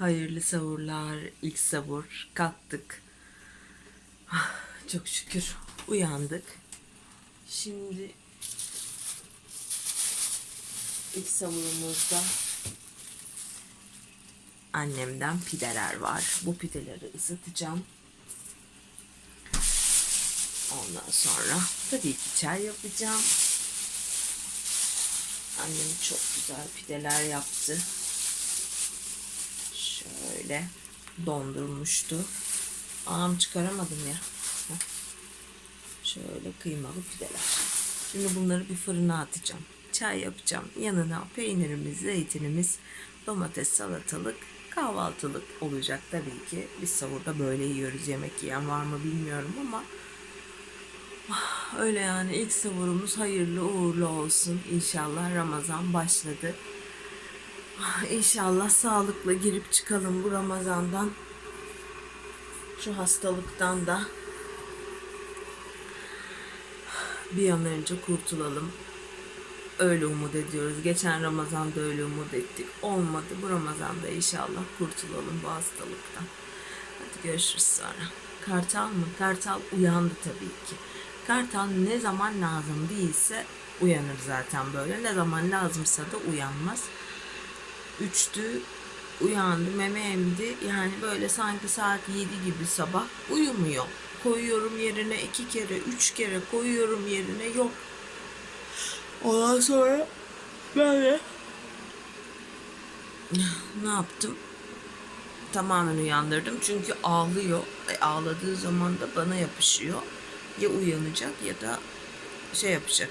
Hayırlı savurlar. ilk savur. Kalktık. Ah, Çok şükür uyandık. Şimdi ilk savurumuzda annemden pideler var. Bu pideleri ısıtacağım. Ondan sonra tabii ki çay yapacağım. Annem çok güzel pideler yaptı. Şöyle dondurmuştu. Anam çıkaramadım ya. Şöyle kıymalı pideler. Şimdi bunları bir fırına atacağım. Çay yapacağım. Yanına peynirimiz, zeytinimiz, domates, salatalık, kahvaltılık olacak tabii ki. Biz savurda böyle yiyoruz. Yemek yiyen var mı bilmiyorum ama öyle yani ilk savurumuz hayırlı uğurlu olsun. İnşallah Ramazan başladı. Ah, İnşallah sağlıkla girip çıkalım bu Ramazan'dan. Şu hastalıktan da bir an önce kurtulalım. Öyle umut ediyoruz. Geçen Ramazan'da öyle umut ettik. Olmadı. Bu Ramazan'da inşallah kurtulalım bu hastalıktan. Hadi görüşürüz sonra. Kartal mı? Kartal uyandı tabii ki. Kartal ne zaman lazım değilse uyanır zaten böyle. Ne zaman lazımsa da uyanmaz. Üçtü uyandı meme emdi yani böyle sanki saat 7 gibi sabah uyumuyor. Koyuyorum yerine iki kere üç kere koyuyorum yerine yok. Ondan sonra böyle ne yaptım? Tamamen uyandırdım çünkü ağlıyor. E, ağladığı zaman da bana yapışıyor. Ya uyanacak ya da şey yapacak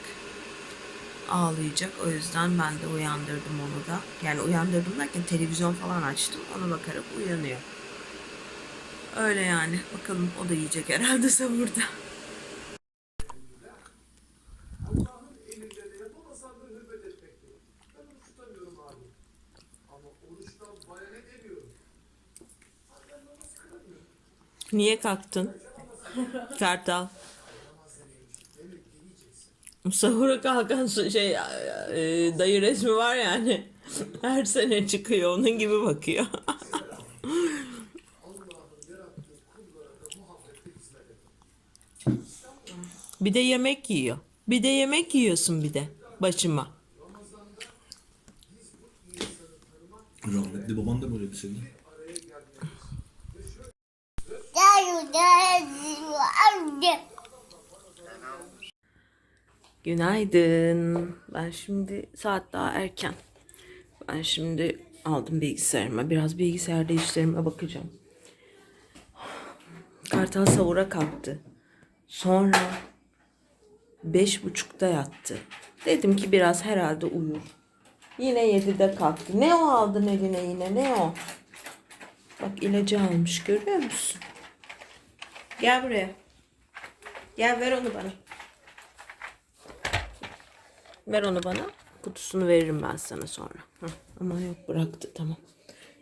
ağlayacak. O yüzden ben de uyandırdım onu da. Yani uyandırdım derken televizyon falan açtım. Ona bakarak uyanıyor. Öyle yani. Bakalım o da yiyecek herhalde savurda. Niye kalktın? Kartal. Sahura kalkan şey e, dayı resmi var yani. Her sene çıkıyor onun gibi bakıyor. bir de yemek yiyor. Bir de yemek yiyorsun bir de başıma. Rahmetli baban da böyle bir şeydi. Günaydın. Ben şimdi saat daha erken. Ben şimdi aldım bilgisayarıma. Biraz bilgisayarda işlerime bakacağım. Kartal savura kalktı. Sonra beş buçukta yattı. Dedim ki biraz herhalde uyur. Yine yedide kalktı. Ne o aldın eline yine ne o? Bak ilacı almış görüyor musun? Gel buraya. Gel ver onu bana. Ver onu bana. Kutusunu veririm ben sana sonra. Heh, ama yok bıraktı tamam.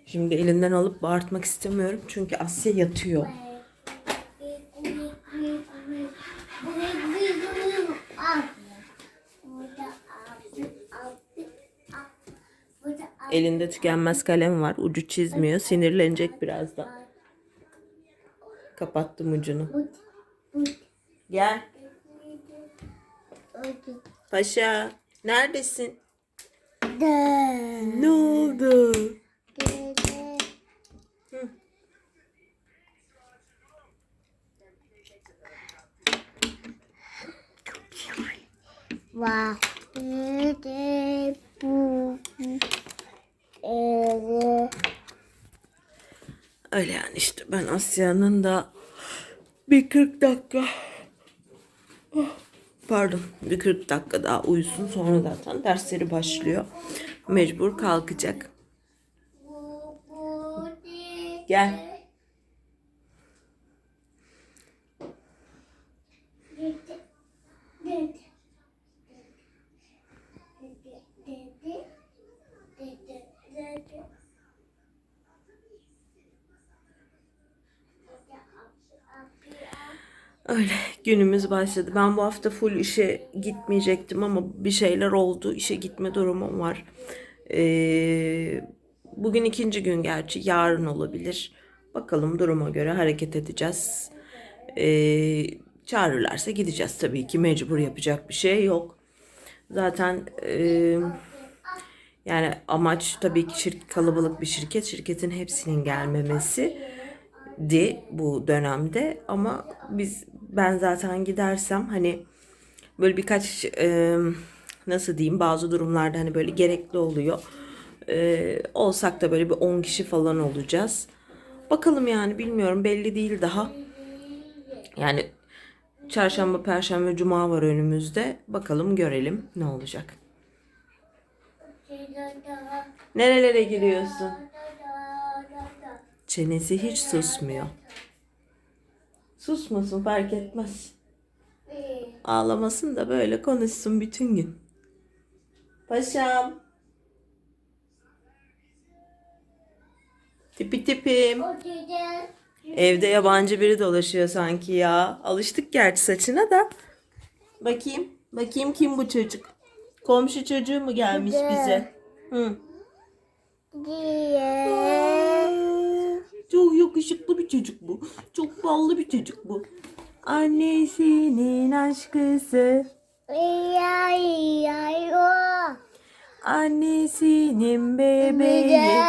Şimdi elinden alıp bağırtmak istemiyorum. Çünkü Asya yatıyor. Elinde tükenmez kalem var. Ucu çizmiyor. Sinirlenecek birazdan. Kapattım ucunu. Gel. Paşa. Neredesin? Ne oldu? Öyle yani işte ben Asya'nın da bir 40 dakika pardon bir 40 dakika daha uyusun sonra zaten dersleri başlıyor. Mecbur kalkacak. Gel. Öyle günümüz başladı. Ben bu hafta full işe gitmeyecektim ama bir şeyler oldu. İşe gitme durumum var. Ee, Bugün ikinci gün gerçi yarın olabilir. Bakalım duruma göre hareket edeceğiz. Ee, çağırırlarsa gideceğiz tabii ki mecbur yapacak bir şey yok. Zaten e, yani amaç tabii ki şirk, kalabalık bir şirket. Şirketin hepsinin gelmemesi di bu dönemde ama biz ben zaten gidersem hani böyle birkaç e, nasıl diyeyim bazı durumlarda hani böyle gerekli oluyor. E, olsak da böyle bir 10 kişi falan olacağız. Bakalım yani bilmiyorum belli değil daha. Yani çarşamba, perşembe, cuma var önümüzde. Bakalım görelim ne olacak. Nerelere giriyorsun? Çenesi hiç susmuyor. Susmasın fark etmez. Ağlamasın da böyle konuşsun bütün gün. Paşam. Tipi tipim. Evde yabancı biri dolaşıyor sanki ya. Alıştık gerçi saçına da. Bakayım. Bakayım kim bu çocuk? Komşu çocuğu mu gelmiş bize? Hı. Çok yakışıklı bir çocuk bu. Çok ballı bir çocuk bu. Annesinin aşkısı. Annesinin bebeği.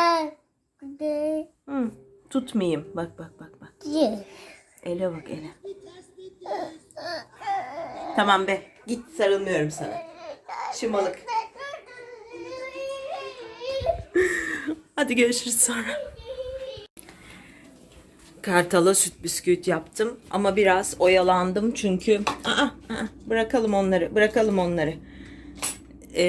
Hı. Tutmayayım. Bak bak bak bak. Ele bak ele. Tamam be. Git sarılmıyorum sana. Şımalık. Hadi görüşürüz sonra. Kartala süt bisküvit yaptım ama biraz oyalandım çünkü aa, aa, bırakalım onları bırakalım onları. Ee,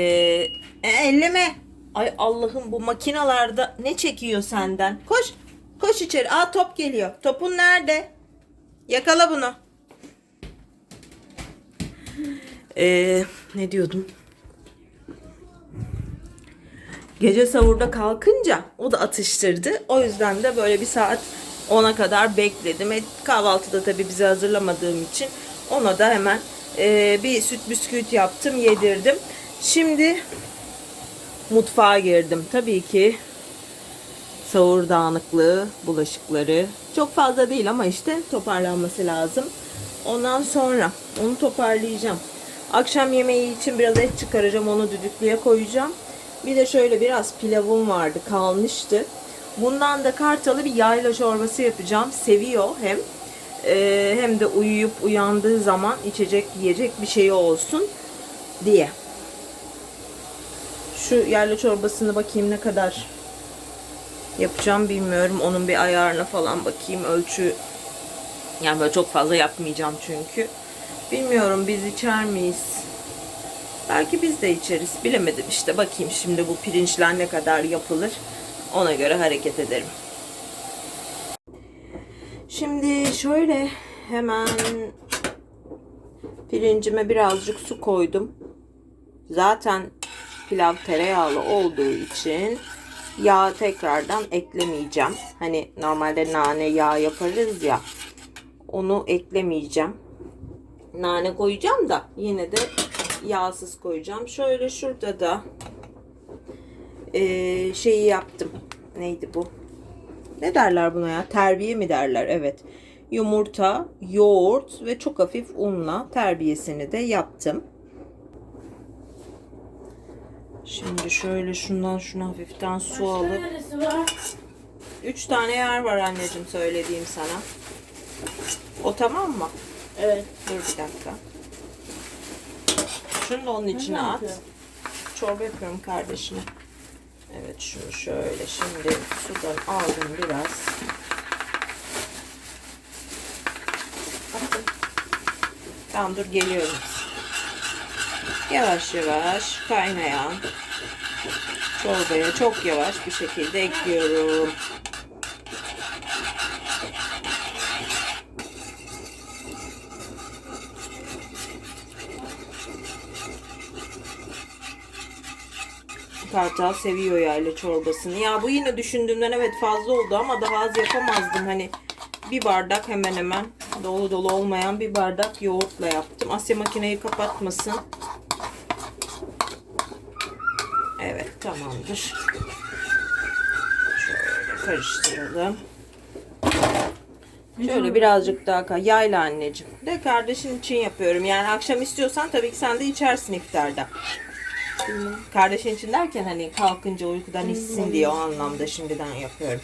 e, elleme. Ay Allah'ım bu makinalarda ne çekiyor senden? Koş. Koş içeri. Aa top geliyor. Topun nerede? Yakala bunu. Ee, ne diyordum? Gece savurda kalkınca o da atıştırdı. O yüzden de böyle bir saat ona kadar bekledim. E, kahvaltıda tabii bize hazırlamadığım için ona da hemen e, bir süt bisküvit yaptım, yedirdim. Şimdi mutfağa girdim. Tabii ki sahur dağınıklığı, bulaşıkları çok fazla değil ama işte toparlanması lazım. Ondan sonra onu toparlayacağım. Akşam yemeği için biraz et çıkaracağım. Onu düdüklüye koyacağım. Bir de şöyle biraz pilavım vardı kalmıştı. Bundan da kartalı bir yayla çorbası yapacağım. Seviyor hem e, hem de uyuyup uyandığı zaman içecek yiyecek bir şey olsun diye. Şu yayla çorbasını bakayım ne kadar yapacağım bilmiyorum. Onun bir ayarına falan bakayım. Ölçü yani böyle çok fazla yapmayacağım çünkü. Bilmiyorum biz içer miyiz? Belki biz de içeriz. Bilemedim işte. Bakayım şimdi bu pirinçler ne kadar yapılır. Ona göre hareket ederim. Şimdi şöyle hemen pirincime birazcık su koydum. Zaten pilav tereyağlı olduğu için yağ tekrardan eklemeyeceğim. Hani normalde nane yağ yaparız ya. Onu eklemeyeceğim. Nane koyacağım da yine de yağsız koyacağım. Şöyle şurada da eee, şeyi yaptım. Neydi bu? Ne derler buna ya? Terbiye mi derler? Evet. Yumurta, yoğurt ve çok hafif unla terbiyesini de yaptım. Şimdi şöyle şundan şuna hafiften su alıp Neresi var? Üç tane yer var anneciğim söylediğim sana. O tamam mı? Evet. Dur bir dakika. Şunu da onun içine Ne at. Çorba yapıyorum kardeşime. Evet şunu şöyle şimdi sudan aldım biraz. Attım. Tamam dur geliyorum. Yavaş yavaş kaynayan çorbaya çok yavaş bir şekilde ekliyorum. Kartal seviyor yayla çorbasını. Ya bu yine düşündüğümden evet fazla oldu ama daha az yapamazdım. Hani bir bardak hemen hemen dolu dolu olmayan bir bardak yoğurtla yaptım. Asya makineyi kapatmasın. Evet tamamdır. Karıştıralım. Şöyle birazcık daha yayla anneciğim. De kardeşin için yapıyorum. Yani akşam istiyorsan tabii ki sen de içersin iftarda. Kardeşin için derken hani kalkınca uykudan içsin diye o anlamda şimdiden yapıyorum.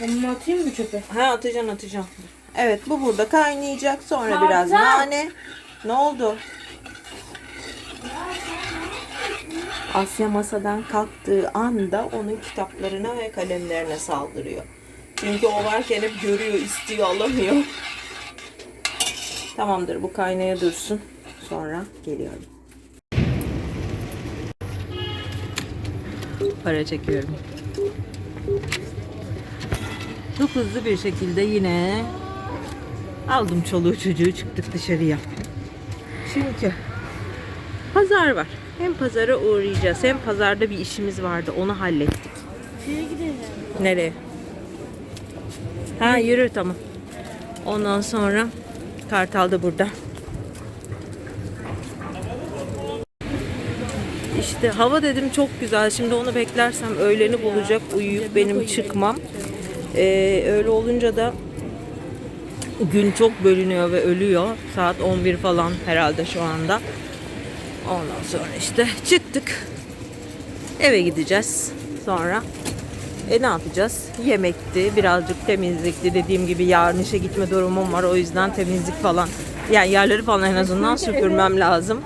Bunu atayım mı çöpe? Ha atacaksın atacaksın. Evet bu burada kaynayacak. Sonra Kartal. biraz nane. Ne oldu? Asya masadan kalktığı anda onun kitaplarına ve kalemlerine saldırıyor. Çünkü o varken hep görüyor, istiyor, alamıyor. Tamamdır bu kaynaya dursun. Sonra geliyorum. Para çekiyorum. Çok hızlı bir şekilde yine aldım çoluğu çocuğu çıktık dışarıya. Çünkü pazar var. Hem pazara uğrayacağız hem pazarda bir işimiz vardı onu hallettik. Şeye gidelim. Nereye? Ha yürü tamam. Ondan sonra Kartal da burada. İşte hava dedim çok güzel. Şimdi onu beklersem öğleni bulacak uyuyup benim çıkmam. Ee, öyle olunca da gün çok bölünüyor ve ölüyor. Saat 11 falan herhalde şu anda. Ondan sonra işte çıktık. Eve gideceğiz. Sonra e ne yapacağız? Yemekti, birazcık temizlikti. Dediğim gibi yarın işe gitme durumum var. O yüzden temizlik falan. Yani yerleri falan en azından süpürmem lazım.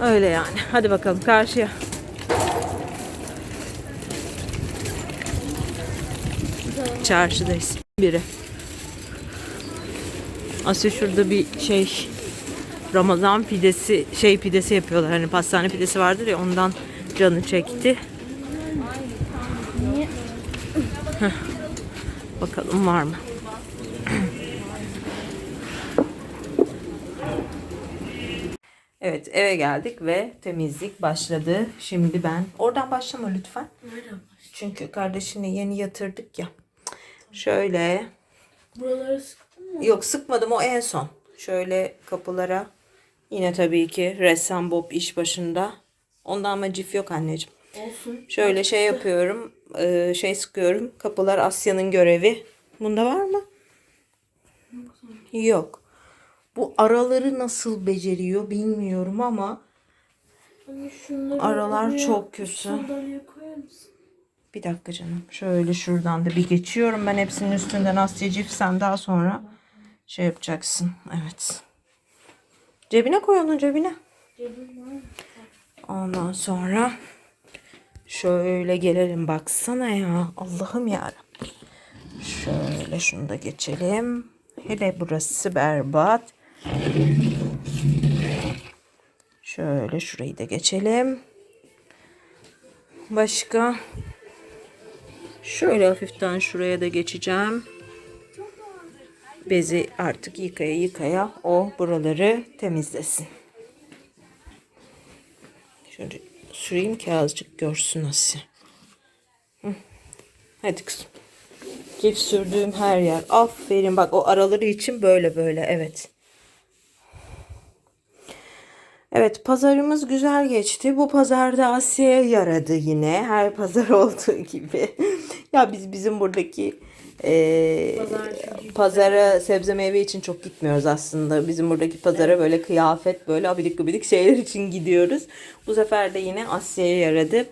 Öyle yani. Hadi bakalım karşıya. Çarşıdayız. Biri. Asya şurada bir şey Ramazan pidesi şey pidesi yapıyorlar. Hani pastane pidesi vardır ya ondan canı çekti. Bakalım var mı? Evet eve geldik ve temizlik başladı. Şimdi ben oradan başlama lütfen. Çünkü kardeşini yeni yatırdık ya. Şöyle Buraları sıktın mı? Yok sıkmadım o en son. Şöyle kapılara yine tabii ki ressam Bob iş başında. Ondan ama cif yok anneciğim. Olsun. Şöyle şey yapıyorum. e, şey sıkıyorum. Kapılar Asya'nın görevi. Bunda var mı? Yok. Bu araları nasıl beceriyor bilmiyorum ama Anne şunları Aralar oraya çok kötü. Sandalyeye koyar mısın? bir dakika canım. Şöyle şuradan da bir geçiyorum. Ben hepsinin üstünden Asya cif sen daha sonra şey yapacaksın. Evet. Cebine koy onu cebine. Cebim var mı? Ondan sonra şöyle gelelim baksana ya. Allah'ım ya. Şöyle şunu da geçelim. Hele burası berbat. Şöyle şurayı da geçelim. Başka şöyle hafiften şuraya da geçeceğim. Bezi artık yıkaya yıkaya o buraları temizlesin. Şöyle süreyim ki azıcık görsün. Hı. Hadi kızım. Cif sürdüğüm her yer. Aferin bak o araları için böyle böyle evet. Evet pazarımız güzel geçti. Bu pazarda Asya'ya yaradı yine. Her pazar olduğu gibi. ya biz bizim buradaki eee, pazara sebze meyve için çok gitmiyoruz aslında. Bizim buradaki pazara böyle kıyafet böyle abidik gubidik şeyler için gidiyoruz. Bu sefer de yine Asya'ya yaradı.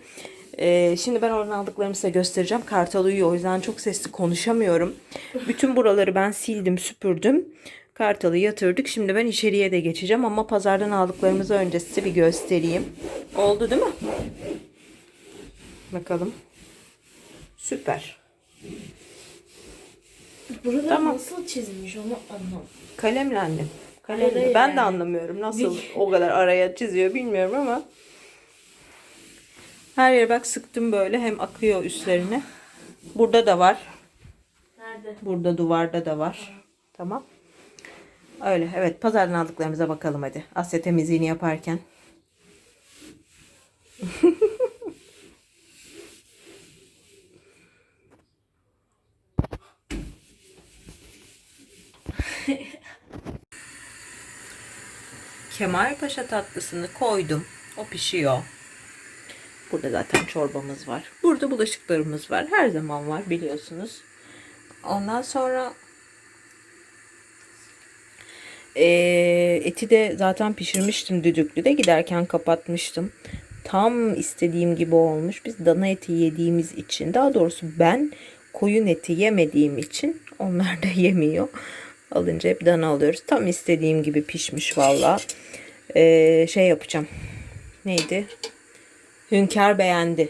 Eee, şimdi ben oradan aldıklarımı size göstereceğim. Kartal uyuyor o yüzden çok sesli konuşamıyorum. Bütün buraları ben sildim süpürdüm. Kartalı yatırdık. Şimdi ben içeriye de geçeceğim ama pazardan aldıklarımızı önce size bir göstereyim. Oldu değil mi? Bakalım. Süper. Burada Tamam. nasıl çizmiş onu anlamadım. Kalemle annem. Kalemle. Hayır, Ben yani. de anlamıyorum. Nasıl o kadar araya çiziyor bilmiyorum ama. Her yere bak sıktım böyle. Hem akıyor üstlerine. Burada da var. Nerede? Burada duvarda da var. Tamam. Öyle. Evet. Pazardan aldıklarımıza bakalım hadi. Asya temizliğini yaparken. Kemal Paşa tatlısını koydum. O pişiyor. Burada zaten çorbamız var. Burada bulaşıklarımız var. Her zaman var biliyorsunuz. Ondan sonra ee, eti de zaten pişirmiştim düdüklüde. Giderken kapatmıştım. Tam istediğim gibi olmuş. Biz dana eti yediğimiz için daha doğrusu ben koyun eti yemediğim için onlar da yemiyor. Alınca hep dana alıyoruz. Tam istediğim gibi pişmiş valla. Ee, şey yapacağım. Neydi? Hünkar beğendi.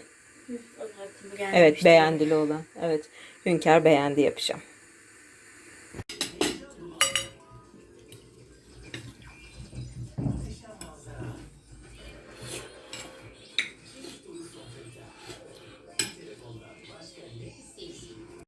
Evet beğendili olan. Evet. Hünkar beğendi yapacağım.